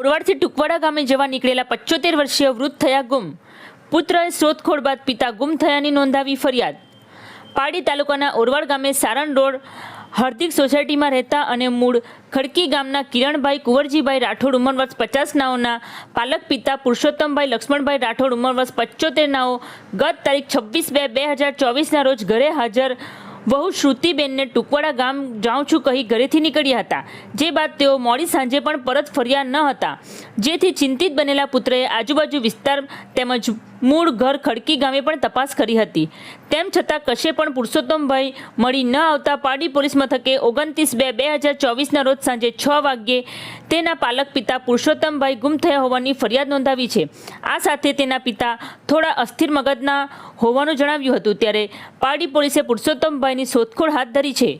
ઓરવાડથી ટુકવાડા ગામે જવા નીકળેલા પચોતેર વર્ષીય વૃદ્ધ થયા ગુમ. પુત્રએ શોધખોળ બાદ પિતા ગુમ થયાની નોંધાવી ફરિયાદ. પાડી તાલુકાના ઓરવાડ ગામે સારણ રોડ હાર્દિક સોસાયટીમાં રહેતા અને મૂળ ખડકી ગામના કિરણભાઈ કુંવરજીભાઈ રાઠોડ ઉંમર વર્ષ પચાસ નાઓના પાલક પિતા પુરુષોત્તમભાઈ લક્ષ્મણભાઈ રાઠોડ ઉંમર વર્ષ પચોતેર નાઓ ગત તારીખ છવ્વીસ બે બે હજાર ચોવીસના રોજ ઘરે હાજર વહુ શ્રુતિબેનને ટુકવાડા ગામ જાઉં છું કહી ઘરેથી નીકળ્યા હતા. જે બાદ તેઓ મોડી સાંજે પણ પરત ફર્યા ન હતા. જેથી ચિંતિત બનેલા પુત્રએ આજુબાજુ વિસ્તાર તેમજ મૂળ ઘર ખડકી ગામે પણ તપાસ કરી હતી. તેમ છતાં કશે પણ પુરુષોત્તમભાઈ મળી ન આવતા પાડી પોલીસ મથકે ઓગણત્રીસ બે બે હજાર ચોવીસના રોજ સાંજે છ વાગ્યે તેના પાલક પિતા પુરુષોત્તમભાઈ ગુમ થયા હોવાની ફરિયાદ નોંધાવી છે. આ સાથે તેના પિતા થોડા અસ્થિર મગજના હોવાનું જણાવ્યું હતું. ત્યારે પારડી પોલીસે પુરુષોત્તમભાઈની શોધખોળ હાથ ધરી છે.